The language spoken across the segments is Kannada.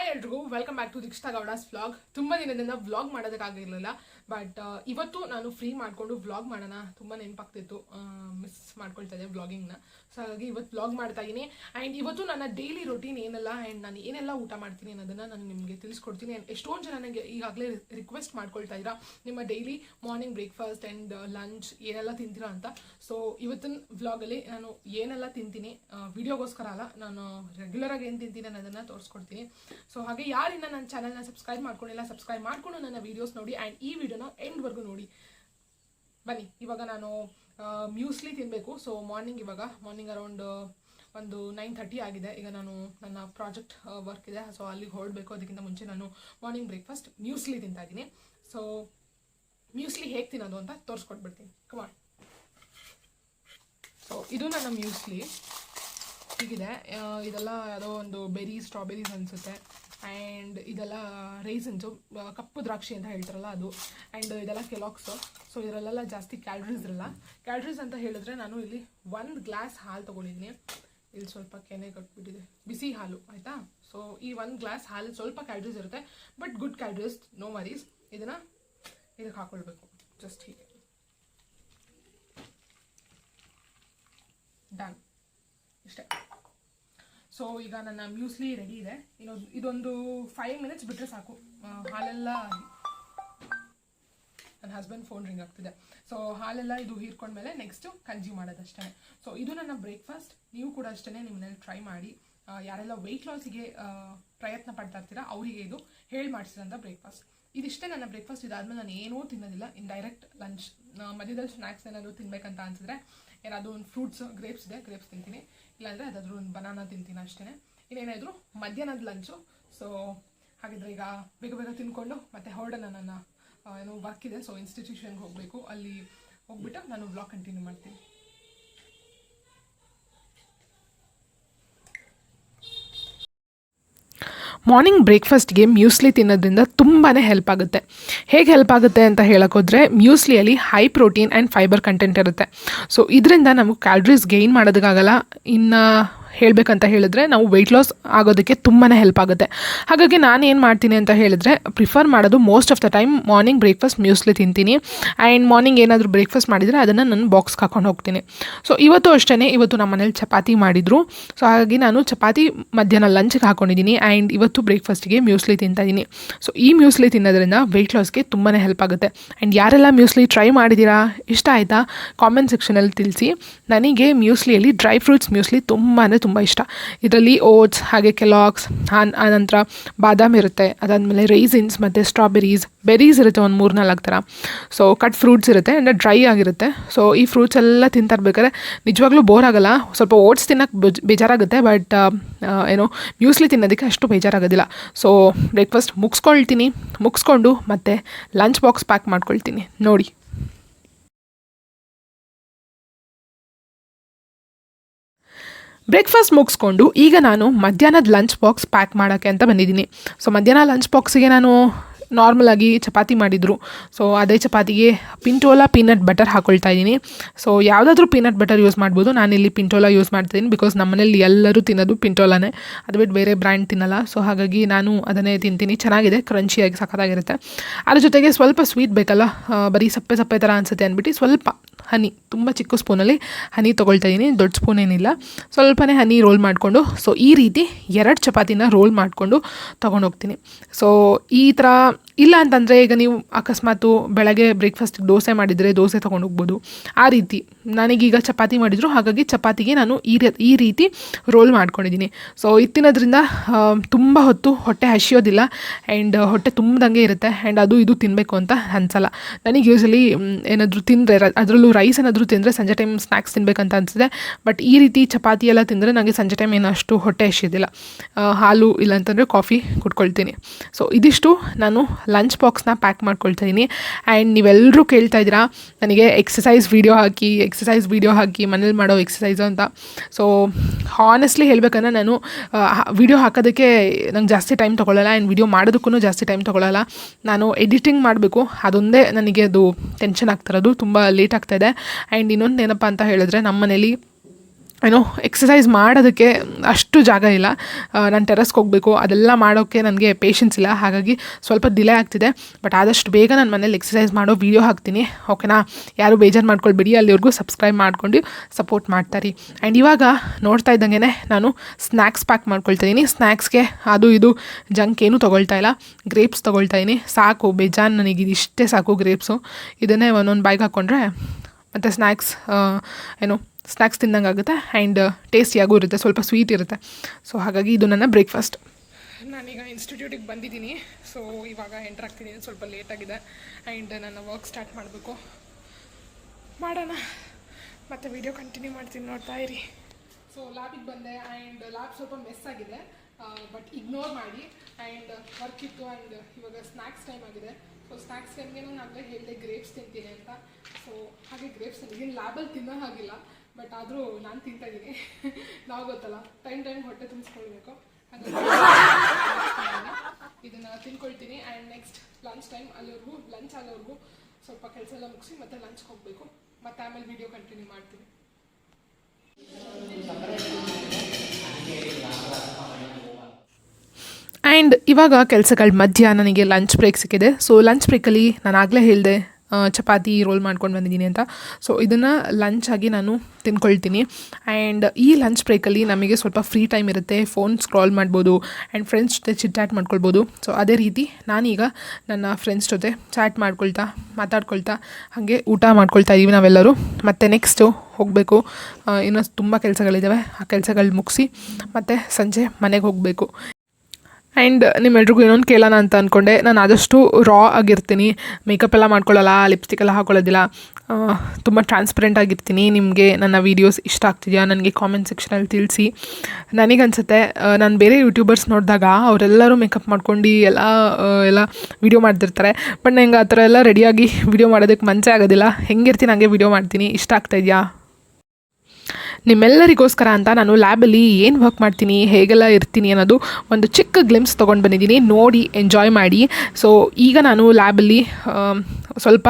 ಹಾಯ್ ಎಲ್ರಿಗೂ welcome back to Dikshita Gowda's vlog. ತುಂಬ ದಿನದಿಂದ ವ್ಲಾಗ್ ಮಾಡೋದಕ್ಕಾಗಿರಲಿಲ್ಲ. ಬಟ್ ಇವತ್ತು ನಾನು ಫ್ರೀ ಮಾಡಿಕೊಂಡು ವ್ಲಾಗ್ ಮಾಡೋಣ. ತುಂಬ ನೆನಪಾಗ್ತಿತ್ತು. ಮಿಸ್ ಮಾಡ್ಕೊಳ್ತಾ ಇದ್ದೆ ವ್ಲಾಗಿಂಗ್ನ ಸೊ ಹಾಗಾಗಿ ಇವತ್ತು ವ್ಲಾಗ್ ಮಾಡ್ತಾ ಇದ್ದೀನಿ. ಆ್ಯಂಡ್ ಇವತ್ತು ನನ್ನ ಡೈಲಿ ರೊಟೀನ್ ಏನಲ್ಲ ಆ್ಯಂಡ್ ನಾನು ಏನೆಲ್ಲ ಊಟ ಮಾಡ್ತೀನಿ ಅನ್ನೋದನ್ನು ನಾನು ನಿಮಗೆ ತಿಳಿಸ್ಕೊಡ್ತೀನಿ. ಆ್ಯಂಡ್ ಎಷ್ಟೊಂದು ಜನ ನನಗೆ ಈಗಾಗಲೇ ರಿಕ್ವೆಸ್ಟ್ ಮಾಡ್ಕೊಳ್ತಾ ಇದ್ದೀರಾ. ನಿಮ್ಮ daily morning breakfast and lunch ಏನೆಲ್ಲ ತಿಂತೀರಾ ಅಂತ. ಸೊ ಇವತ್ತಿನ ವ್ಲಾಗಲ್ಲಿ ನಾನು ಏನೆಲ್ಲ ತಿಂತೀನಿ ವಿಡಿಯೋಗೋಸ್ಕರ ಅಲ್ಲ, ನಾನು ರೆಗ್ಯುಲರಾಗಿ ಏನು ತಿಂತೀನಿ ಅನ್ನೋದನ್ನು ತೋರಿಸ್ಕೊಡ್ತೀನಿ. ಸೊ ಹಾಗೆ ಯಾರಿನ್ನ ನನ್ನ ಚಾನಲ್ನ ಸಬ್ಸ್ಕ್ರೈಬ್ ಮಾಡ್ಕೊಂಡಿಲ್ಲ ಸಬ್ಸ್ಕ್ರೈಬ್ ಮಾಡ್ಕೊಂಡು ನನ್ನ ವೀಡಿಯೋಸ್ ನೋಡಿ. ಆ್ಯಂಡ್ ಈ ವಿಡಿಯೋನ ಎಂಡ್ವರೆಗೂ ನೋಡಿ. ಬನ್ನಿ, ಇವಾಗ ನಾನು ಮ್ಯೂಸ್ಲಿ ತಿನ್ನಬೇಕು ಸೊ ಮಾರ್ನಿಂಗ್ ಇವಾಗ ಮಾರ್ನಿಂಗ್ ಅರೌಂಡ್ ಒಂದು ನೈನ್ ಥರ್ಟಿ ಆಗಿದೆ. ಈಗ ನಾನು ನನ್ನ ಪ್ರಾಜೆಕ್ಟ್ ವರ್ಕ್ ಇದೆ. ಸೊ ಅಲ್ಲಿಗೆ ಹೊರಡಬೇಕು. ಅದಕ್ಕಿಂತ ಮುಂಚೆ ನಾನು ಮಾರ್ನಿಂಗ್ ಬ್ರೇಕ್ಫಾಸ್ಟ್ ಮ್ಯೂಸ್ಲಿ ತಿಂತಾ ಇದ್ದೀನಿ. ಸೊ ಮ್ಯೂಸ್ಲಿ ಹೇಗೆ ತಿನ್ನೋದು ಅಂತ ತೋರಿಸ್ಕೊಟ್ಬಿಡ್ತೀನಿ. ಕಮಾ ಸೊ ಇದು ನನ್ನ ಮ್ಯೂಸ್ಲಿ. ಹೀಗಿದೆ. ಇದೆಲ್ಲ ಯಾವುದೋ ಒಂದು ಬೆರಿ ಸ್ಟ್ರಾಬೆರೀಸ್ ಅನಿಸುತ್ತೆ. ಆ್ಯಂಡ್ ಇದೆಲ್ಲ ರೈಸನ್ಸು ಕಪ್ಪು ದ್ರಾಕ್ಷಿ ಅಂತ ಹೇಳ್ತಾರಲ್ಲ ಅದು. ಆ್ಯಂಡ್ ಇದೆಲ್ಲ ಕೆಲಾಕ್ಸು ಸೊ ಇದರಲ್ಲೆಲ್ಲ ಜಾಸ್ತಿ ಕ್ಯಾಲ್ರೀಸ್ ಇರಲ್ಲ. ಕ್ಯಾಲ್ರೀಸ್ ಅಂತ ಹೇಳಿದ್ರೆ ನಾನು ಇಲ್ಲಿ ಒಂದು ಗ್ಲಾಸ್ ಹಾಲು ತೊಗೊಂಡಿದ್ದೀನಿ ಇಲ್ಲಿ ಸ್ವಲ್ಪ ಕೆನೆ ಕಟ್ಬಿಟ್ಟಿದೆ. ಬಿಸಿ ಹಾಲು, ಆಯಿತಾ? ಸೊ ಈ ಒಂದು ಗ್ಲಾಸ್ ಹಾಲು ಸ್ವಲ್ಪ ಕ್ಯಾಲ್ರೀಸ್ ಇರುತ್ತೆ. But good calories no worries ಇದನ್ನು ಇದಕ್ಕೆ ಹಾಕ್ಕೊಳ್ಬೇಕು ಜಸ್ಟ್ ಹೀಗೆ ಡನ್ ಇಷ್ಟೇ ಸೊ ಈಗ ನನ್ನ ಮ್ಯೂಸ್ಲಿ ರೆಡಿ ಇದೆ. ಇನ್ನೊಂದು ಇದೊಂದು ಫೈವ್ ಮಿನಿಟ್ಸ್ ಬಿಟ್ಟರೆ ಸಾಕು. ಹಾಲೆಲ್ಲ ನನ್ನ ಹಸ್ಬೆಂಡ್ ಫೋನ್ ರಿಂಗ್ ಆಗ್ತಿದೆ ಸೊ ಹಾಲೆಲ್ಲ ಇದು ಹೀರ್ಕೊಂಡ್ಮೇಲೆ ನೆಕ್ಸ್ಟು ಕನ್ಸ್ಯೂಮ್ ಮಾಡೋದಷ್ಟೇ. ಸೊ ಇದು ನನ್ನ ಬ್ರೇಕ್ಫಾಸ್ಟ್ ನೀವು ಕೂಡ ಅಷ್ಟೇ ನಿಮ್ಮ ಮನೇಲಿ ಟ್ರೈ ಮಾಡಿ ಯಾರೆಲ್ಲ ವೆಯ್ಟ್ ಲಾಸಿಗೆ ಪ್ರಯತ್ನ ಪಡ್ತಾ ಇರ್ತೀರಾ, ಅವರಿಗೆ ಇದು ಹೇಳಿ ಮಾಡಿಸಿದಂಥ ಬ್ರೇಕ್ಫಾಸ್ಟ್ ಇದಿಷ್ಟೇ ನನ್ನ ಬ್ರೇಕ್ಫಾಸ್ಟ್ ಇದಾದ್ಮೇಲೆ ನಾನು ಏನೂ ತಿನ್ನೋದಿಲ್ಲ. ಇನ್ ಡೈರೆಕ್ಟ್ ಲಂಚ್ ಮಧ್ಯದಲ್ಲಿ ಸ್ನ್ಯಾಕ್ಸ್ ಏನಾದರೂ ತಿನ್ಬೇಕಂತ ಅನ್ಸಿದ್ರೆ, ಏನಾದರೂ ಒಂದು ಫ್ರೂಟ್ಸ್ ಗ್ರೇಪ್ಸ್ ಇದೆ ಗ್ರೇಪ್ಸ್ ತಿಂತೀನಿ. ಇಲ್ಲಾಂದರೆ ಅದಾದರೂ ಒಂದು ಬನಾನ ತಿಂತೀನಿ ಅಷ್ಟೇ ಇನ್ನೇನಾದರೂ ಮಧ್ಯಾಹ್ನದ ಲಂಚು ಸೊ ಹಾಗಿದ್ರೆ ಈಗ ಬೇಗ ಬೇಗ ತಿನ್ಕೊಂಡು ಮತ್ತೆ ಹೊರಡೋಣ ನನ್ನ ಏನು ವರ್ಕ್ ಇದೆ. ಸೊ ಇನ್ಸ್ಟಿಟ್ಯೂಷನ್ಗೆ ಹೋಗಬೇಕು. ಅಲ್ಲಿ ಹೋಗ್ಬಿಟ್ಟು ನಾನು ಬ್ಲಾಗ್ ಕಂಟಿನ್ಯೂ ಮಾಡ್ತೀನಿ. ಮಾರ್ನಿಂಗ್ ಬ್ರೇಕ್ಫಾಸ್ಟ್ಗೆ ಮ್ಯೂಸ್ಲಿ ತಿನ್ನೋದ್ರಿಂದ ತುಂಬಾ ಹೆಲ್ಪ್ ಆಗುತ್ತೆ. ಹೇಗೆ ಹೆಲ್ಪ್ ಆಗುತ್ತೆ ಅಂತ ಹೇಳೋಕ್ಕೋದ್ರೆ ಮ್ಯೂಸ್ಲಿಯಲ್ಲಿ high protein and fibre content ಇರುತ್ತೆ. ಸೊ ಇದರಿಂದ ನಮಗೆ ಕ್ಯಾಲ್ರೀಸ್ ಗೈನ್ ಮಾಡೋದಕ್ಕಾಗಲ್ಲ. ಇನ್ನು ಹೇಳಬೇಕಂತ ಹೇಳಿದ್ರೆ ನಾವು ವೆಯ್ಟ್ ಲಾಸ್ ಆಗೋದಕ್ಕೆ ತುಂಬಾ ಹೆಲ್ಪ್ ಆಗುತ್ತೆ. ಹಾಗಾಗಿ ನಾನು ಏನು ಮಾಡ್ತೀನಿ ಅಂತ ಹೇಳಿದ್ರೆ ಪ್ರಿಫರ್ ಮಾಡೋದು most of the time morning breakfast muesli ತಿಂತೀನಿ. ಆ್ಯಂಡ್ ಮಾರ್ನಿಂಗ್ ಏನಾದರೂ ಬ್ರೇಕ್ಫಾಸ್ಟ್ ಮಾಡಿದರೆ ಅದನ್ನು ನಾನು ಬಾಕ್ಸ್ಗೆ ಹಾಕೊಂಡು ಹೋಗ್ತೀನಿ. ಸೊ ಇವತ್ತು ಅಷ್ಟೇ ಇವತ್ತು ನಮ್ಮ ಮನೇಲಿ ಚಪಾತಿ ಮಾಡಿದರು. ಸೊ ಹಾಗಾಗಿ ನಾನು ಚಪಾತಿ ಮಧ್ಯಾಹ್ನ ಲಂಚ್ಗೆ ಹಾಕೊಂಡಿದ್ದೀನಿ ಆ್ಯಂಡ್ ಇವತ್ತು ಬ್ರೇಕ್ಫಾಸ್ಟಿಗೆ ಮ್ಯೂಸ್ಲಿ ತಿಂತಾ ಇದ್ದೀನಿ ಸೊ ಈ ಮ್ಯೂಸ್ಲಿ ತಿನ್ನೋದ್ರಿಂದ ವೆಯ್ಟ್ ಲಾಸ್ಗೆ ತುಂಬಾ ಹೆಲ್ಪ್ ಆಗುತ್ತೆ. ಆ್ಯಂಡ್ ಯಾರೆಲ್ಲ ಮ್ಯೂಸ್ಲಿ ಟ್ರೈ ಮಾಡಿದ್ದೀರಾ ಇಷ್ಟ ಆಯಿತಾ? ಕಾಮೆಂಟ್ ಸೆಕ್ಷನಲ್ಲಿ ತಿಳಿಸಿ. ನನಗೆ ಮ್ಯೂಸ್ಲಿಯಲ್ಲಿ ಡ್ರೈ ಫ್ರೂಟ್ಸ್ ಮ್ಯೂಸ್ಲಿ ತುಂಬಾ ತುಂಬ ಇಷ್ಟ. ಇದರಲ್ಲಿ ಓಟ್ಸ್, ಹಾಗೆ ಕೆಲಾಕ್ಸ್ ಆನಂತರ ಬಾದಾಮಿ ಇರುತ್ತೆ. ಅದಾದಮೇಲೆ ರೈಸಿನ್ಸ್ ಮತ್ತು ಸ್ಟ್ರಾಬೆರೀಸ್ ಬೆರೀಸ್ ಇರುತ್ತೆ ಒಂದು ಮೂರು ನಾಲ್ಕು ಥರ. ಸೊ ಕಟ್ ಫ್ರೂಟ್ಸ್ ಇರುತ್ತೆ, ಅಂದರೆ ಡ್ರೈ ಆಗಿರುತ್ತೆ. ಸೊ ಈ ಫ್ರೂಟ್ಸ್ ಎಲ್ಲ ತಿಂತಾ ಇರ್ಬೇಕಾದ್ರೆ ನಿಜವಾಗ್ಲೂ ಬೋರ್ ಆಗಲ್ಲ. ಸ್ವಲ್ಪ ಓಟ್ಸ್ ತಿನ್ನಕ್ಕೆ ಬೇಜಾರಾಗುತ್ತೆ ಬಟ್ ಏನೋ ಮ್ಯೂಸ್ಲಿ ತಿನ್ನೋದಕ್ಕೆ ಅಷ್ಟು ಬೇಜಾರಾಗೋದಿಲ್ಲ. ಸೊ ಬ್ರೇಕ್ಫಾಸ್ಟ್ ಮುಗಿಸ್ಕೊಳ್ತೀನಿ, ಮುಗಿಸ್ಕೊಂಡು ಮತ್ತು ಲಂಚ್ ಬಾಕ್ಸ್ ಪ್ಯಾಕ್ ಮಾಡ್ಕೊಳ್ತೀನಿ. ನೋಡಿ. ಬ್ರೇಕ್ಫಾಸ್ಟ್ ಮುಗಿಸ್ಕೊಂಡು ಈಗ ನಾನು ಮಧ್ಯಾಹ್ನದ ಲಂಚ್ ಬಾಕ್ಸ್ ಪ್ಯಾಕ್ ಮಾಡೋಕ್ಕೆ ಅಂತ ಬಂದಿದ್ದೀನಿ. ಸೊ ಮಧ್ಯಾಹ್ನ ಲಂಚ್ ಬಾಕ್ಸಿಗೆ ನಾನು ನಾರ್ಮಲಾಗಿ ಚಪಾತಿ ಮಾಡಿದರು. ಸೊ ಅದೇ ಚಪಾತಿಗೆ ಪಿಂಟೋಲಾ ಪೀನಟ್ ಬಟರ್ ಹಾಕೊಳ್ತಾ ಇದ್ದೀನಿ. ಸೊ ಯಾವುದಾದ್ರೂ ಪೀನಟ್ ಬಟರ್ ಯೂಸ್ ಮಾಡ್ಬೋದು. ನಾನಿಲ್ಲಿ ಪಿಂಟೋಲಾ ಯೂಸ್ ಮಾಡ್ತೀನಿ ಬಿಕಾಸ್ ನಮ್ಮನೇಲಿ ಎಲ್ಲರೂ ತಿನ್ನೋದು ಪಿಂಟೋಲಾನೇ ಅದು ಬಿಟ್ಟು ಬೇರೆ ಬ್ರ್ಯಾಂಡ್ ತಿನ್ನಲ್ಲ. ಸೊ ಹಾಗಾಗಿ ನಾನು ಅದನ್ನೇ ತಿಂತೀನಿ. ಚೆನ್ನಾಗಿದೆ ಕ್ರಂಚಿಯಾಗಿ ಸಖತ್ತಾಗಿರುತ್ತೆ. ಅದ್ರ ಜೊತೆಗೆ ಸ್ವಲ್ಪ ಸ್ವೀಟ್ ಬೇಕಲ್ಲ? ಬರೀ ಸಪ್ಪೆ ಸಪ್ಪೆ ಥರ ಅನಿಸುತ್ತೆ ಅಂದ್ಬಿಟ್ಟು ಸ್ವಲ್ಪ ಹನಿ, ತುಂಬ ಚಿಕ್ಕ ಸ್ಪೂನಲ್ಲಿ ಹನಿ ತೊಗೊಳ್ತಾ ಇದ್ದೀನಿ ದೊಡ್ಡ ಸ್ಪೂನ್ ಏನಿಲ್ಲ. ಸ್ವಲ್ಪನೇ ಹನಿ ರೋಲ್ ಮಾಡಿಕೊಂಡು ಸೊ ಈ ರೀತಿ ಎರಡು ಚಪಾತಿನ ರೋಲ್ ಮಾಡಿಕೊಂಡು ತೊಗೊಂಡೋಗ್ತೀನಿ. ಸೊ ಈ ಥರ ಇಲ್ಲ ಅಂತಂದರೆ ಈಗ ನೀವು ಅಕಸ್ಮಾತು ಬೆಳಗ್ಗೆ ಬ್ರೇಕ್ಫಾಸ್ಟಿಗೆ ದೋಸೆ ಮಾಡಿದರೆ ದೋಸೆ ತೊಗೊಂಡೋಗ್ಬೋದು. ಆ ರೀತಿ ನನಗೀಗ ಚಪಾತಿ ಮಾಡಿದರು, ಹಾಗಾಗಿ ಚಪಾತಿಗೆ ನಾನು ಈ ಈ ರೀತಿ ರೋಲ್ ಮಾಡ್ಕೊಂಡಿದ್ದೀನಿ ಸೊ ಇದು ತಿನ್ನೋದ್ರಿಂದ ತುಂಬ ಹೊತ್ತು ಹೊಟ್ಟೆ ಹಸಿಯೋದಿಲ್ಲ ಆ್ಯಂಡ್ ಹೊಟ್ಟೆ ತುಂಬ್ದಂಗೆ ಇರುತ್ತೆ ಆ್ಯಂಡ್ ಅದು ಇದು ತಿನ್ನಬೇಕು ಅಂತ ಅನ್ಸಲ್ಲ. ನನಗೆ ಯೂಸಲಿ ಏನಾದರೂ ತಿಂದರೆ, ಅದರಲ್ಲೂ ರೈಸ್ ಏನಾದರೂ ತಿಂದರೆ ಸಂಜೆ ಟೈಮ್ ಸ್ನ್ಯಾಕ್ಸ್ ತಿನ್ನಬೇಕಂತ ಅನಿಸಿದೆ ಬಟ್ ಈ ರೀತಿ ಚಪಾತಿ ಎಲ್ಲ ತಿಂದರೆ ನನಗೆ ಸಂಜೆ ಟೈಮ್ ಏನೋ ಅಷ್ಟು ಹೊಟ್ಟೆ ಹಸಿದಿಲ್ಲ ಹಾಲು ಹಾಲು ಇಲ್ಲಾಂತಂದರೆ ಕಾಫಿ ಕುಟ್ಕೊಳ್ತೀನಿ ಸೊ ಇದಿಷ್ಟು ನಾನು ಲಂಚ್ ಬಾಕ್ಸ್ನ ಪ್ಯಾಕ್ ಮಾಡ್ಕೊಳ್ತಾ ಇದ್ದೀನಿ ಆ್ಯಂಡ್ ನೀವೆಲ್ಲರೂ ಕೇಳ್ತಾ ಇದ್ದೀರಾ, ನನಗೆ ಎಕ್ಸಸೈಸ್ ವೀಡಿಯೋ ಹಾಕಿ ಎಕ್ಸಸೈಸ್ ವೀಡಿಯೋ ಹಾಕಿ, ಮನೇಲಿ ಮಾಡೋ ಎಕ್ಸಸೈಸು ಅಂತ. ಸೊ ಹಾನೆಸ್ಟ್ಲಿ ಹೇಳ್ಬೇಕಂದ್ರೆ ನಾನು ವೀಡಿಯೋ ಹಾಕೋದಕ್ಕೆ ನಂಗೆ ಜಾಸ್ತಿ ಟೈಮ್ ತೊಗೊಳ್ಳಲ್ಲ ಆ್ಯಂಡ್ ವೀಡಿಯೋ ಮಾಡೋದಕ್ಕೂ ಜಾಸ್ತಿ ಟೈಮ್ ತೊಗೊಳ್ಳಲ್ಲ ನಾನು ಎಡಿಟಿಂಗ್ ಮಾಡಬೇಕು. ಅದೊಂದೇ ನನಗೆ ಅದು ಟೆನ್ಷನ್ ಆಗ್ತಿರೋದು ತುಂಬ ಲೇಟ್ ಆಗ್ತಾಯಿದೆ ಆ್ಯಂಡ್ ಇನ್ನೊಂದು ಏನಪ್ಪ ಅಂತ ಹೇಳಿದ್ರೆ ನಮ್ಮ ಮನೇಲಿ ಏನೋ ಎಕ್ಸಸೈಸ್ ಮಾಡೋದಕ್ಕೆ ಅಷ್ಟು ಜಾಗ ಇಲ್ಲ. ನಾನು ಟೆರಸ್ಗೆ ಹೋಗಬೇಕು, ಅದೆಲ್ಲ ಮಾಡೋಕ್ಕೆ ನನಗೆ ಪೇಷನ್ಸ್ ಇಲ್ಲ. ಹಾಗಾಗಿ ಸ್ವಲ್ಪ ಡಿಲೇ ಆಗ್ತಿದೆ. ಬಟ್ ಆದಷ್ಟು ಬೇಗ ನಾನು ಮನೇಲಿ ಎಕ್ಸಸೈಸ್ ಮಾಡೋ ವೀಡಿಯೋ ಹಾಕ್ತೀನಿ. ಓಕೆನಾ ಯಾರು ಬೇಜಾರು ಮಾಡ್ಕೊಳ್ಬೇಡಿ. ಅಲ್ಲಿವರೆಗೂ ಸಬ್ಸ್ಕ್ರೈಬ್ ಮಾಡ್ಕೊಂಡು ಸಪೋರ್ಟ್ ಮಾಡ್ತಾರೆ. ಆ್ಯಂಡ್ ಇವಾಗ ನೋಡ್ತಾ ಇದ್ದಂಗೆ ನಾನು ಸ್ನ್ಯಾಕ್ಸ್ ಪ್ಯಾಕ್ ಮಾಡ್ಕೊಳ್ತಾಯಿದ್ದೀನಿ ಸ್ನ್ಯಾಕ್ಸ್ಗೆ ಅದು ಇದು ಜಂಕ್ ಏನೂ ತೊಗೊಳ್ತಾ ಇಲ್ಲ. ಗ್ರೇಪ್ಸ್ ತೊಗೊಳ್ತಾ ಇದ್ದೀನಿ ಸಾಕು, ಬೇಜಾನ್ ನನಗೆ ಇದಿಷ್ಟೇ ಸಾಕು ಗ್ರೇಪ್ಸು ಇದನ್ನೇ ಒಂದೊಂದು ಬಾಯ್ಗೆ ಹಾಕ್ಕೊಂಡ್ರೆ ಮತ್ತು ಸ್ನ್ಯಾಕ್ಸ್ ಏನು ಸ್ನ್ಯಾಕ್ಸ್ ತಿಂದಂಗೆ ಆಗುತ್ತೆ ಆ್ಯಂಡ್ ಟೇಸ್ಟಿಯಾಗೂ ಇರುತ್ತೆ, ಸ್ವಲ್ಪ ಸ್ವೀಟ್ ಇರುತ್ತೆ. ಸೊ ಹಾಗಾಗಿ ಇದು ನನ್ನ ಬ್ರೇಕ್ಫಾಸ್ಟ್ ನಾನೀಗ ಇನ್ಸ್ಟಿಟ್ಯೂಟಿಗೆ ಬಂದಿದ್ದೀನಿ. ಸೊ ಇವಾಗ ಎಂಟರ್ ಆಗ್ತಿದ್ದೀನಿ ಸ್ವಲ್ಪ ಲೇಟಾಗಿದೆ ಆ್ಯಂಡ್ ನನ್ನ ವರ್ಕ್ ಸ್ಟಾರ್ಟ್ ಮಾಡಬೇಕು. ಮಾಡೋಣ. ಮತ್ತು ವೀಡಿಯೋ ಕಂಟಿನ್ಯೂ ಮಾಡ್ತೀನಿ, ನೋಡ್ತಾ ಇರಿ. ಸೊ ಲ್ಯಾಬಿಗೆ ಬಂದೆ ಆ್ಯಂಡ್ ಲ್ಯಾಬ್ ಸ್ವಲ್ಪ ಮೆಸ್ ಆಗಿದೆ. ಬಟ್ ಇಗ್ನೋರ್ ಮಾಡಿ. ಆ್ಯಂಡ್ ವರ್ಕ್ ಇತ್ತು ಆ್ಯಂಡ್ ಇವಾಗ ಸ್ನ್ಯಾಕ್ಸ್ ಟೈಮ್ ಆಗಿದೆ. ಸೊ ಸ್ನ್ಯಾಕ್ಸ್ ಟೈಮ್ಗೆ ನಾನು ಆಗಲೇ ಹೇಳಿದೆ ಗ್ರೇಪ್ಸ್ ತಿಂತೀನಿ ಅಂತ. ಸೊ ಹಾಗೆ ಗ್ರೇಪ್ಸ್ ಏನು ಲ್ಯಾಬಲ್ಲಿ ತಿನ್ನೋ ಹಾಗಿಲ್ಲ ಬಟ್ ಆದರೂ ನಾನು ತಿಂತಾ ಇದ್ದೀನಿ ನಾವು ಗೊತ್ತಲ್ಲ ಟೈಮ್ ಟೈಮ್ ಹೊಟ್ಟೆ ತುಂಬಿಸ್ಕೊಳ್ಬೇಕು. ಹಾಗಾಗಿ ಇದನ್ನು ತಿನ್ಕೊಳ್ತೀನಿ. ಆ್ಯಂಡ್ ನೆಕ್ಸ್ಟ್ ಲಂಚ್ ಟೈಮ್ ಅಲ್ಲಿವರೆಗೂ ಲಂಚ್ ಆಗೋವರೆಗೂ ಸ್ವಲ್ಪ ಕೆಲಸ ಎಲ್ಲ ಮುಗಿಸಿ ಮತ್ತೆ ಲಂಚ್ಗೆ ಹೋಗಬೇಕು. ಮತ್ತೆ ಆಮೇಲೆ ವಿಡಿಯೋ ಕಂಟಿನ್ಯೂ ಮಾಡ್ತೀನಿ. ಆ್ಯಂಡ್ ಇವಾಗ ಕೆಲಸಗಳ ಮಧ್ಯ ನನಗೆ ಲಂಚ್ ಬ್ರೇಕ್ ಸಿಕ್ಕಿದೆ. ಸೊ ಲಂಚ್ ಬ್ರೇಕಲ್ಲಿ ನಾನು ಆಗಲೇ ಹೇಳಿದೆ ಚಪಾತಿ ರೋಲ್ ಮಾಡ್ಕೊಂಡು ಬಂದಿದ್ದೀನಿ ಅಂತ. ಸೊ ಇದನ್ನು ಲಂಚ್ ಆಗಿ ನಾನು ತಿನ್ಕೊಳ್ತೀನಿ. ಆ್ಯಂಡ್ ಈ ಲಂಚ್ ಬ್ರೇಕಲ್ಲಿ ನಮಗೆ ಸ್ವಲ್ಪ ಫ್ರೀ ಟೈಮ್ ಇರುತ್ತೆ. ಫೋನ್ ಸ್ಕ್ರಾಲ್ ಮಾಡ್ಬೋದು ಆ್ಯಂಡ್ ಫ್ರೆಂಡ್ಸ್ ಜೊತೆ ಚಿಟ್ಚಾಟ್ ಮಾಡ್ಕೊಳ್ಬೋದು. ಸೊ ಅದೇ ರೀತಿ ನಾನೀಗ ನನ್ನ ಫ್ರೆಂಡ್ಸ್ ಜೊತೆ ಚಾಟ್ ಮಾಡ್ಕೊಳ್ತಾ, ಮಾತಾಡ್ಕೊಳ್ತಾ, ಹಾಗೆ ಊಟ ಮಾಡ್ಕೊಳ್ತಾ ಇದ್ದೀವಿ ನಾವೆಲ್ಲರೂ. ಮತ್ತು ನೆಕ್ಸ್ಟು ಹೋಗಬೇಕು. ಇನ್ನೂ ತುಂಬ ಕೆಲಸಗಳಿದ್ದಾವೆ ಆ ಕೆಲಸಗಳು ಮುಗಿಸಿ ಮತ್ತು ಸಂಜೆ ಮನೆಗೆ ಹೋಗಬೇಕು. ಆ್ಯಂಡ್ ನಿಮ್ಮೆಲ್ರಿಗೂ ಇನ್ನೊಂದು ಕೇಳೋಣ ಅಂತ ಅಂದ್ಕೊಂಡೆ ನಾನು ಆದಷ್ಟು ರಾ ಆಗಿರ್ತೀನಿ. ಮೇಕಪ್ ಎಲ್ಲ ಮಾಡ್ಕೊಳ್ಳಲ್ಲ ಲಿಪ್ಸ್ಟಿಕ್ ಎಲ್ಲ ಹಾಕೊಳ್ಳೋದಿಲ್ಲ. ತುಂಬ ಟ್ರಾನ್ಸ್ಪರೆಂಟ್ ಆಗಿರ್ತೀನಿ. ನಿಮಗೆ ನನ್ನ ವೀಡಿಯೋಸ್ ಇಷ್ಟ ಆಗ್ತಿದೆಯಾ? ನನಗೆ ಕಾಮೆಂಟ್ ಸೆಕ್ಷನಲ್ಲಿ ತಿಳಿಸಿ. ನನಗನ್ಸುತ್ತೆ ನಾನು ಬೇರೆ ಯೂಟ್ಯೂಬರ್ಸ್ ನೋಡಿದಾಗ ಅವರೆಲ್ಲರೂ ಮೇಕಪ್ ಮಾಡ್ಕೊಂಡು ಎಲ್ಲ ಎಲ್ಲ ವೀಡಿಯೋ ಮಾಡ್ತಿರ್ತಾರೆ. ಬಟ್ ನಂಗೆ ಆ ಥರ ಎಲ್ಲ ರೆಡಿಯಾಗಿ ವೀಡಿಯೋ ಮಾಡೋದಕ್ಕೆ ಮಂಚೆ ಆಗೋದಿಲ್ಲ. ಹೆಂಗಿರ್ತೀನಿ, ಹಂಗೆ ವೀಡಿಯೋ ಮಾಡ್ತೀನಿ. ಇಷ್ಟ ಆಗ್ತಾಯಿದೆಯಾ ನಿಮ್ಮೆಲ್ಲರಿಗೋಸ್ಕರ ಅಂತ ನಾನು ಲ್ಯಾಬಲ್ಲಿ ಏನು ವರ್ಕ್ ಮಾಡ್ತೀನಿ, ಹೇಗೆಲ್ಲ ಇರ್ತೀನಿ ಅನ್ನೋದು ಒಂದು ಚಿಕ್ಕ ಗ್ಲಿಮ್ಸ್ ತೊಗೊಂಡು ಬಂದಿದ್ದೀನಿ. ನೋಡಿ ಎಂಜಾಯ್ ಮಾಡಿ. ಸೊ ಈಗ ನಾನು ಲ್ಯಾಬಲ್ಲಿ ಸ್ವಲ್ಪ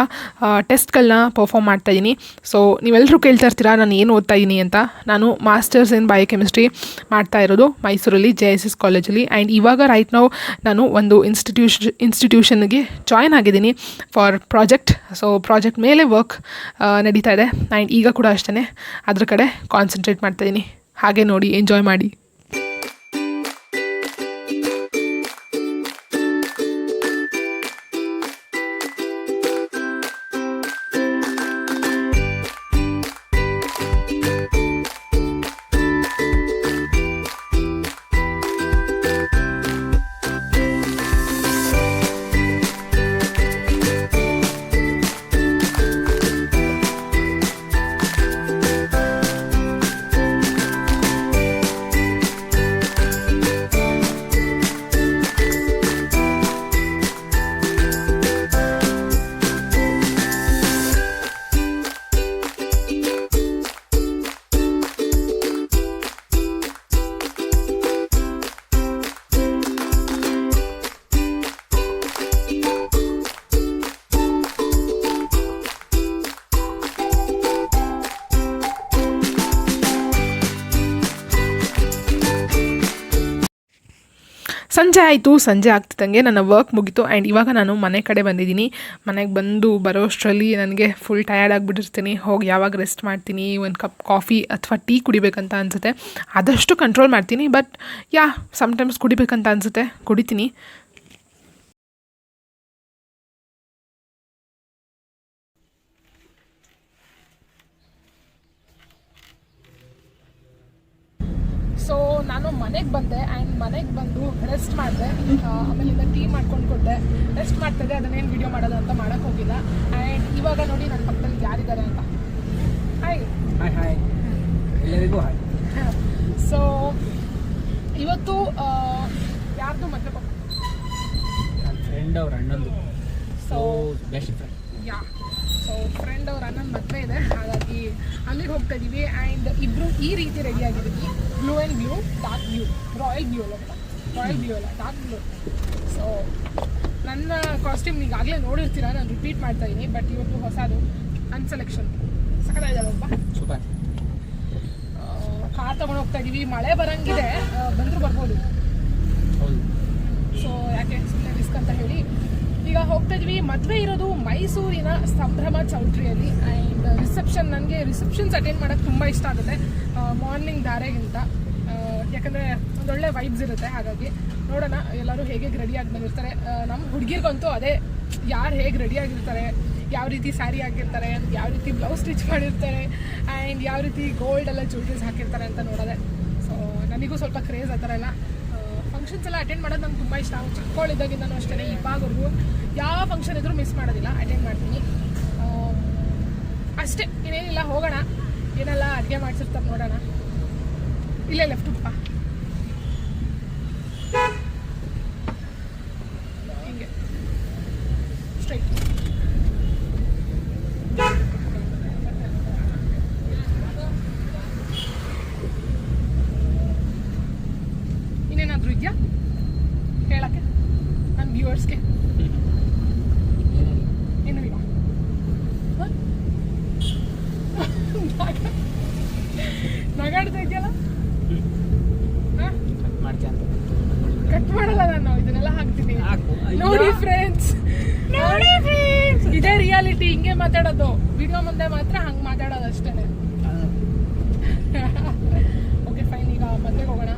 ಟೆಸ್ಟ್ಗಳನ್ನ ಪರ್ಫಾರ್ಮ್ ಮಾಡ್ತಾಯಿದ್ದೀನಿ ಸೊ ನೀವೆಲ್ಲರೂ ಕೇಳ್ತಾ ಇರ್ತೀರಾ, ನಾನು ಏನು ಓದ್ತಾ ಇದ್ದೀನಿ ಅಂತ? ನಾನು ಮಾಸ್ಟರ್ಸ್ ಇನ್ ಬಯೋಕೆಮಿಸ್ಟ್ರಿ ಮಾಡ್ತಾ ಇರೋದು ಮೈಸೂರಲ್ಲಿ ಜೆ ಎಸ್ ಎಸ್ ಕಾಲೇಜಲ್ಲಿ ಆ್ಯಂಡ್ ಇವಾಗ ರೈಟ್ ನಾವು ನಾನು ಒಂದು ಇನ್ಸ್ಟಿಟ್ಯೂಷ್ ಇನ್ಸ್ಟಿಟ್ಯೂಷನ್ಗೆ ಜಾಯ್ನ್ ಆಗಿದ್ದೀನಿ ಫಾರ್ ಪ್ರಾಜೆಕ್ಟ್ ಸೊ ಪ್ರಾಜೆಕ್ಟ್ ಮೇಲೆ ವರ್ಕ್ ನಡೀತಾ ಇದೆ. ಆ್ಯಂಡ್ ಈಗ ಕೂಡ ಅಷ್ಟೇ ಅದ್ರ ಕಡೆ ಕಾನ್ಸಂಟ್ರೇಟ್ ಮಾಡ್ತಾಯಿದ್ದೀನಿ ಹಾಗೆ ನೋಡಿ ಎಂಜಾಯ್ ಮಾಡಿ. ಸಂಜೆ ಆಯಿತು, ಸಂಜೆ ಆಗ್ತಿದ್ದಂಗೆ ನನ್ನ ವರ್ಕ್ ಮುಗಿತು ಆ್ಯಂಡ್ ಇವಾಗ ನಾನು ಮನೆ ಕಡೆ ಬಂದಿದ್ದೀನಿ. ಮನೆಗೆ ಬಂದು ಬರೋ ಅಷ್ಟರಲ್ಲಿ ನನಗೆ ಫುಲ್ ಟಯರ್ಡ್ ಆಗಿಬಿಟ್ಟಿರ್ತೀನಿ. ಹೋಗಿ ಯಾವಾಗ ರೆಸ್ಟ್ ಮಾಡ್ತೀನಿ, ಒಂದು ಕಪ್ ಕಾಫಿ ಅಥವಾ ಟೀ ಕುಡಿಬೇಕಂತ ಅನಿಸುತ್ತೆ. ಆದಷ್ಟು ಕಂಟ್ರೋಲ್ ಮಾಡ್ತೀನಿ ಬಟ್ ಯಾ ಸಮ್ಟೈಮ್ಸ್ ಕುಡಿಬೇಕಂತ ಅನಿಸುತ್ತೆ. ಕುಡಿತೀನಿ ಸೊ ನಾನು ಮನೆಗೆ ಬಂದೆ ಆ್ಯಂಡ್ ಮನೆಗೆ ಬಂದು ರೆಸ್ಟ್ ಮಾಡಿದೆ. ಆಮೇಲಿಂದ ಟೀ ಮಾಡ್ಕೊಂಡು ಕೊಟ್ಟೆ. ರೆಸ್ಟ್ ಮಾಡ್ತಿದ್ದೆ ಅದನ್ನೇನು ವಿಡಿಯೋ ಮಾಡೋದು ಅಂತ ಮಾಡೋಕ್ಕೆ ಹೋಗಿಲ್ಲ. ಆ್ಯಂಡ್ ಇವಾಗ ನೋಡಿ ನನ್ನ ಪಕ್ಕದಲ್ಲಿ ಯಾರಿದ್ದಾರೆ ಅಂತ. ಹಾಯ್ ಹಾಯ್ ಹಾಯ್ ಎಲ್ಲರಿಗೂ ಹಾಯ್ ಸೊ ಇವತ್ತು ಯಾರ್ದು ಮತ್ತೆ ಫ್ರೆಂಡ್ ಅವ್ರ ಅಣ್ಣಂದು. So best friend yeah. Friend ಅವ್ರ ಅಣ್ಣನ ಮದುವೆ ಇದೆ. ಹಾಗಾಗಿ ಅಲ್ಲಿಗೆ ಹೋಗ್ತಾ ಇದೀವಿ. ಆ್ಯಂಡ್ ಇಬ್ರು ಈ ರೀತಿ ರೆಡಿ ಆಗಿದ್ದೀವಿ. Blue and blue dark blue royal blue ಅಲ್ಲ ರಾಯಲ್ ಬ್ಲೂ ಅಲ್ಲ ಡಾರ್ಕ್ ಬ್ಲೂ ಸೊ ನನ್ನ ಕಾಸ್ಟ್ಯೂಮ್ ಈಗಾಗಲೇ ನೋಡಿರ್ತೀರ ನಾನು ರಿಪೀಟ್ ಮಾಡ್ತಾ ಇದ್ದೀನಿ ಬಟ್ ಇವತ್ತು ಹೊಸದು ಅನ್ಸೆಲೆಕ್ಷನ್ ಒಬ್ಬ ಸೂಪರ್. ಕಾರ್ ತಗೊಂಡು ಹೋಗ್ತಾ ಇದೀವಿ. ಮಳೆ ಬರಂಗಿದೆ. ಬಂದರೂ ಬರ್ಬೋದು. ಹೌದು. ಸೊ ಯಾಕೆ ಸುಮ್ಮನೆ ರಿಸ್ಕ್ ಅಂತ ಹೇಳಿ ಈಗ ಹೋಗ್ತಾ ಇದ್ವಿ ಮದುವೆ ಇರೋದು ಮೈಸೂರಿನ ಸಂಭ್ರಮ ಚೌಟ್ರಿಯಲ್ಲಿ. ಆ್ಯಂಡ್ ರಿಸೆಪ್ಷನ್ ನನಗೆ ರಿಸೆಪ್ಷನ್ಸ್ ಅಟೆಂಡ್ ಮಾಡೋಕ್ಕೆ ತುಂಬ ಇಷ್ಟ ಆಗುತ್ತೆ. ಮಾರ್ನಿಂಗ್ ಧಾರೆಗಿಂತ. ಯಾಕಂದ್ರೆ ಒಂದೊಳ್ಳೆ ವೈಬ್ಸ್ ಇರುತ್ತೆ ಹಾಗಾಗಿ. ನೋಡೋಣ ಎಲ್ಲರೂ ಹೇಗೆ ರೆಡಿಯಾಗಿ ಬಂದಿರ್ತಾರೆ. ಆ, ನಮ್ಮ ಹುಡುಗಿರ್ಗಂತೂ ಅದೇ ಯಾರು ಹೇಗೆ ರೆಡಿಯಾಗಿರ್ತಾರೆ ಯಾವ ರೀತಿ ಸ್ಯಾರಿ ಹಾಕಿರ್ತಾರೆ ಯಾವ ರೀತಿ ಬ್ಲೌಸ್ ಸ್ಟಿಚ್ ಮಾಡಿರ್ತಾರೆ ಆ್ಯಂಡ್ ಯಾವ ರೀತಿ ಗೋಲ್ಡ್ ಎಲ್ಲ ಜ್ಯುವೆಲ್ರೀಸ್ ಹಾಕಿರ್ತಾರೆ ಅಂತ ನೋಡೋದೆ. ಸೊ ನನಗೂ ಸ್ವಲ್ಪ ಕ್ರೇಜ್ ಆ ಥರ ಎಲ್ಲ. ಫಂಕ್ಷನ್ಸ್ ಎಲ್ಲ ಅಟೆಂಡ್ ಮಾಡೋದು ನಂಗೆ ತುಂಬ ಇಷ್ಟ. ಚಿಕ್ಕವಳಿದ್ದಾಗಿಂದನೂ ಅಷ್ಟೇ ಇವಾಗವರೆಗೂ ಯಾವ ಫಂಕ್ಷನ್ ಇದ್ರೂ ಮಿಸ್ ಮಾಡೋದಿಲ್ಲ ಅಟೆಂಡ್ ಮಾಡ್ತೀನಿ. ಅಷ್ಟೇ, ಇನ್ನೇನಿಲ್ಲ, ಹೋಗೋಣ. ಏನೆಲ್ಲ ಅಡುಗೆ ಮಾಡಿಸಿರ್ತಾರೆ ನೋಡೋಣ. ಇಲ್ಲೇ ಲೆಫ್ಟ್ ಉಪ್ಪ ಹಿಂಗೆ ಸ್ಟ್ರೈಟ್ ಇನ್ನೇನಾದರೂ ಇದೆಯಾ ಹೇಳಕ್ಕೆ ನನ್ನ ವ್ಯೂವರ್ಸ್ಗೆ ಏನು ಇಲ್ಲ ಹ? ನಗ- ನಗಾಡ್ತಾ ಇದೆಯಲ್ಲ ಹಾಂ ಕಟ್ ಮಾಡ್ತೀಯ ಅಂತ ಕಟ್ ಮಾಡಲ್ಲ ನಾನು ಇದನ್ನೆಲ್ಲ ಹಾಕ್ತೀನಿ ಹಾಕು. ಅಯ್ಯೋ. ನೋಡಿ ಫ್ರೆಂಡ್ಸ್ ನೋಡಿ ಫ್ರೆಂಡ್ಸ್ ಇದೇ ರಿಯಾಲಿಟಿ ಹಿಂಗೆ ಮಾತಾಡೋದು. ವಿಡಿಯೋ ಮುಂದೆ ಮಾತ್ರ ಹಂಗೆ ಮಾತಾಡೋದು ಅಷ್ಟೇನೆ. ಓಕೆ ಫೈನ್ ಈಗ ಮದುವೆಗೆ ಹೋಗೋಣ.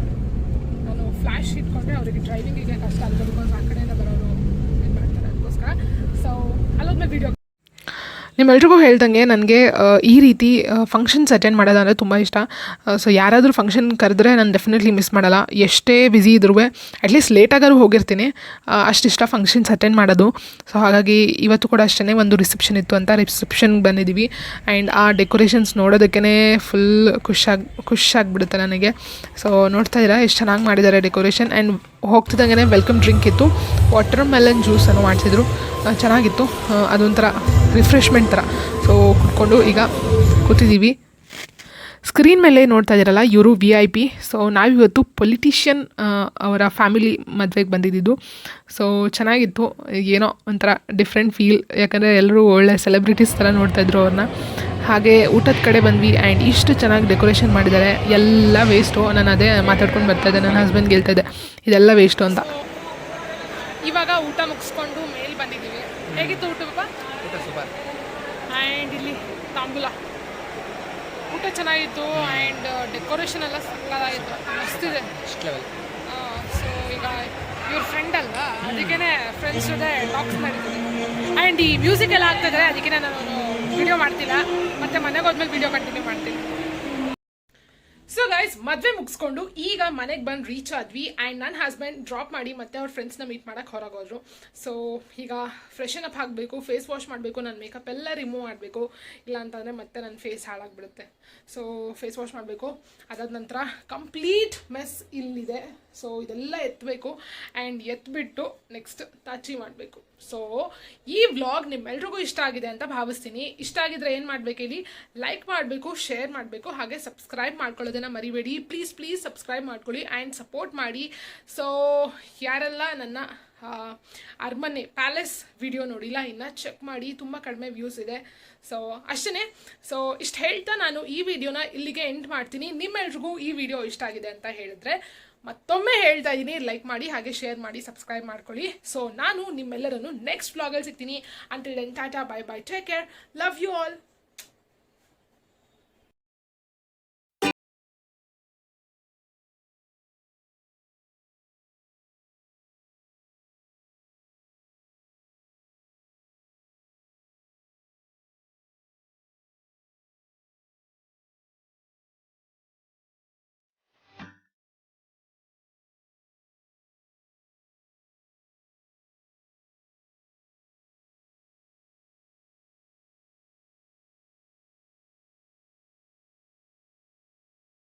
ನಾನು ಫ್ಲಾಶ್ ಇಟ್ಕೊಂಡ್ರೆ ಅವರಿಗೆ ಡ್ರೈವಿಂಗಿಗೆ ಕಷ್ಟ ಆಗುತ್ತೆ ಬಿಕಾಸ್ ಆ ಕಡೆಯಿಂದ ಬರೋರು ಏನ್ ಮಾಡ್ತಾರೆ ಅದಕ್ಕೋಸ್ಕರ. ಸೊ ಅಲ್ಲೊಂದ್ಮೇಲೆ ವಿಡಿಯೋ ನಿಮ್ಮೆಲ್ರಿಗೂ ಹೇಳ್ದಂಗೆ ನನಗೆ ಈ ರೀತಿ ಫಂಕ್ಷನ್ಸ್ ಅಟೆಂಡ್ ಮಾಡೋದಂದರೆ ತುಂಬ ಇಷ್ಟ. ಸೊ ಯಾರಾದರೂ ಫಂಕ್ಷನ್ ಕರೆದ್ರೆ ನಾನು ಡೆಫಿನೆಟ್ಲಿ ಮಿಸ್ ಮಾಡಲ್ಲ. ಎಷ್ಟೇ ಬ್ಯುಸಿ ಇದ್ರೂ ಅಟ್ಲೀಸ್ಟ್ ಲೇಟಾಗಾದ್ರೂ ಹೋಗಿರ್ತೀನಿ. ಅಷ್ಟಿಷ್ಟ ಫಂಕ್ಷನ್ಸ್ ಅಟೆಂಡ್ ಮಾಡೋದು. ಸೊ ಹಾಗಾಗಿ ಇವತ್ತು ಕೂಡ ಅಷ್ಟೇ ಒಂದು ರಿಸೆಪ್ಷನ್ ಇತ್ತು ಅಂತ ರಿಸೆಪ್ಷನ್ಗೆ ಬಂದಿದ್ದೀವಿ ಆ್ಯಂಡ್ ಆ ಡೆಕೋರೇಷನ್ಸ್ ನೋಡೋದಕ್ಕೇ ಫುಲ್ ಖುಷಾಗಿ ಖುಷಾಗಿಬಿಡುತ್ತೆ ನನಗೆ. ಸೊ ನೋಡ್ತಾ ಇದ್ದೀರಾ, ಎಷ್ಟು ಚೆನ್ನಾಗಿ ಮಾಡಿದ್ದಾರೆ ಡೆಕೋರೇಷನ್ ಆ್ಯಂಡ್ ಹೋಗ್ತಿದ್ದಂಗೆ ವೆಲ್ಕಮ್ ಡ್ರಿಂಕ್ ಇತ್ತು. ವಾಟರ್ ಮೆಲನ್ ಜ್ಯೂಸನ್ನು ಮಾಡಿಸಿದ್ರು. ಚೆನ್ನಾಗಿತ್ತು. ಅದೊಂಥರ ರಿಫ್ರೆಶ್ಮೆಂಟ್ ಥರ ಸೊ ಕುತ್ಕೊಂಡು ಈಗ ಕೂತಿದ್ದೀವಿ ಸ್ಕ್ರೀನ್ ಮೇಲೆ ನೋಡ್ತಾ ಇದ್ದೀರಲ್ಲ, ಇವರು ವಿ ಐ ಪಿ ಸೊ ನಾವಿವತ್ತು ಪೊಲಿಟಿಷಿಯನ್ ಅವರ ಫ್ಯಾಮಿಲಿ ಮದುವೆಗೆ ಬಂದಿದ್ದು. ಸೊ ಚೆನ್ನಾಗಿತ್ತು. ಏನೋ ಒಂಥರ ಡಿಫ್ರೆಂಟ್ ಫೀಲ್ ಯಾಕಂದರೆ ಎಲ್ಲರೂ ಒಳ್ಳೆ ಸೆಲೆಬ್ರಿಟೀಸ್ ಥರ ನೋಡ್ತಾಯಿದ್ರು ಅವ್ರನ್ನ. ಹಾಗೆ ಊಟದ ಕಡೆ ಬಂದ್ವಿ ಆ್ಯಂಡ್ ಇಷ್ಟು ಚೆನ್ನಾಗಿ ಡೆಕೋರೇಷನ್ ಮಾಡಿದ್ದಾರೆ. ಎಲ್ಲ ವೇಸ್ಟು ನಾನು ಅದೇ ಮಾತಾಡ್ಕೊಂಡು ಬರ್ತಾಯಿದ್ದೆ ನನ್ನ ಹಸ್ಬೆಂಡ್ಗೆ ಹೇಳ್ತಾ ಇದ್ದೆ. ಇದೆಲ್ಲ ವೇಸ್ಟು ಅಂತ. ಇವಾಗ ಊಟ ಮುಗಿಸ್ಕೊಂಡು ಮೇಲೆ ಬಂದಿದ್ದೀವಿ. ಹೇಗಿತ್ತು ಊಟ ಆ್ಯಂಡ್ ಇಲ್ಲಿ ತಾಂಬೂಲ. ಊಟ ಚೆನ್ನಾಗಿತ್ತು ಆ್ಯಂಡ್ ಡೆಕೋರೇಷನ್ ಎಲ್ಲ ಸಕ್ಕತ್ತಾಗಿತ್ತು. ಮಸ್ತಿದೆ. ಲೆವೆಲ್ ಸೊ ಈಗ ಇವ್ರ ಫ್ರೆಂಡ್ ಅಲ್ಲ ಅದಕ್ಕೇ ಫ್ರೆಂಡ್ಸ್ ಜೊತೆ ಟಾಕ್ಸ್ ಮಾಡಿದ್ದೀನಿ. ಆ್ಯಂಡ್ ಈ ಮ್ಯೂಸಿಕ್ ಎಲ್ಲ ಆಗ್ತಿದ್ರೆ ಅದಕ್ಕೆ ನಾನು ವಿಡಿಯೋ ಮಾಡ್ತಿಲ್ಲ. ಮತ್ತೆ ಮನೆಗೆ ಹೋದ್ಮೇಲೆ ವಿಡಿಯೋ ಕಂಟಿನ್ಯೂ ಮಾಡ್ತೀನಿ. ಸೊ ಮದ್ವೆ ಮುಗಿಸ್ಕೊಂಡು ಈಗ ಮನೆಗೆ ಬಂದು ರೀಚ್ ಆದ್ವಿ ಆ್ಯಂಡ್ ನನ್ನ ಹಸ್ಬೆಂಡ್ ಡ್ರಾಪ್ ಮಾಡಿ ಮತ್ತೆ ಅವ್ರ ಫ್ರೆಂಡ್ಸ್ನ ಮೀಟ್ ಮಾಡೋಕ್ಕೆ ಹೊರಗೋದ್ರು ಸೊ ಈಗ ಫ್ರೆಶನ್ ಅಪ್ ಆಗಬೇಕು ಫೇಸ್ ವಾಶ್ ಮಾಡಬೇಕು ನನ್ನ ಮೇಕಪ್ ಎಲ್ಲ ರಿಮೂವ್ ಮಾಡಬೇಕು. ಇಲ್ಲ ಅಂತಂದರೆ ಮತ್ತೆ ನನ್ನ ಫೇಸ್ ಹಾಳಾಗ್ಬಿಡುತ್ತೆ. ಸೊ ಫೇಸ್ ವಾಶ್ ಮಾಡಬೇಕು. ಅದಾದ ನಂತರ ಕಂಪ್ಲೀಟ್ ಮೆಸ್ ಇಲ್ಲಿದೆ. ಸೊ ಇದೆಲ್ಲ ಎತ್ತಬೇಕು ಆ್ಯಂಡ್ ಎತ್ಬಿಟ್ಟು ನೆಕ್ಸ್ಟ್ ತಾಚಿ ಮಾಡಬೇಕು. ಸೊ ಈ ವ್ಲಾಗ್ ನಿಮ್ಮೆಲ್ರಿಗೂ ಇಷ್ಟ ಆಗಿದೆ ಅಂತ ಭಾವಿಸ್ತೀನಿ. ಇಷ್ಟ ಆಗಿದ್ರೆ ಏನು ಮಾಡಬೇಕು ಹೇಳಿ? ಲೈಕ್ ಮಾಡಬೇಕು ಶೇರ್ ಮಾಡಬೇಕು, ಹಾಗೆ ಸಬ್ಸ್ಕ್ರೈಬ್ ಮಾಡ್ಕೊಳ್ಳೋದನ್ನು ಮರಿಬೇಡಿ. ಪ್ಲೀಸ್ ಪ್ಲೀಸ್ ಸಬ್ಸ್ಕ್ರೈಬ್ ಮಾಡ್ಕೊಳ್ಳಿ ಆ್ಯಂಡ್ ಸಪೋರ್ಟ್ ಮಾಡಿ. ಸೊ ಯಾರೆಲ್ಲ ನನ್ನ ಅರಮನೆ ಪ್ಯಾಲೇಸ್ ವಿಡಿಯೋ ನೋಡಿಲ್ಲ, ಇನ್ನು ಚೆಕ್ ಮಾಡಿ. ತುಂಬ ಕಡಿಮೆ ವ್ಯೂಸ್ ಇದೆ. ಸೊ ಅಷ್ಟೇ ಸೊ ಇಷ್ಟು ಹೇಳ್ತಾ ನಾನು ಈ ವಿಡಿಯೋನ ಇಲ್ಲಿಗೆ ಎಂಡ್ ಮಾಡ್ತೀನಿ. ನಿಮ್ಮೆಲ್ರಿಗೂ ಈ ವಿಡಿಯೋ ಇಷ್ಟ ಆಗಿದೆ ಅಂತ ಹೇಳಿದ್ರೆ ಮತ್ತೊಮ್ಮೆ ಹೇಳ್ತಾ ಇದ್ದೀನಿ ಲೈಕ್ ಮಾಡಿ, ಹಾಗೆ ಶೇರ್ ಮಾಡಿ ಸಬ್ಸ್ಕ್ರೈಬ್ ಮಾಡ್ಕೊಳ್ಳಿ. ಸೊ ನಾನು ನಿಮ್ಮೆಲ್ಲರನ್ನು ನೆಕ್ಸ್ಟ್ ವ್ಲಾಗಲ್ಲಿ ಸಿಗ್ತೀನಿ. Until then tata bye bye take care love you all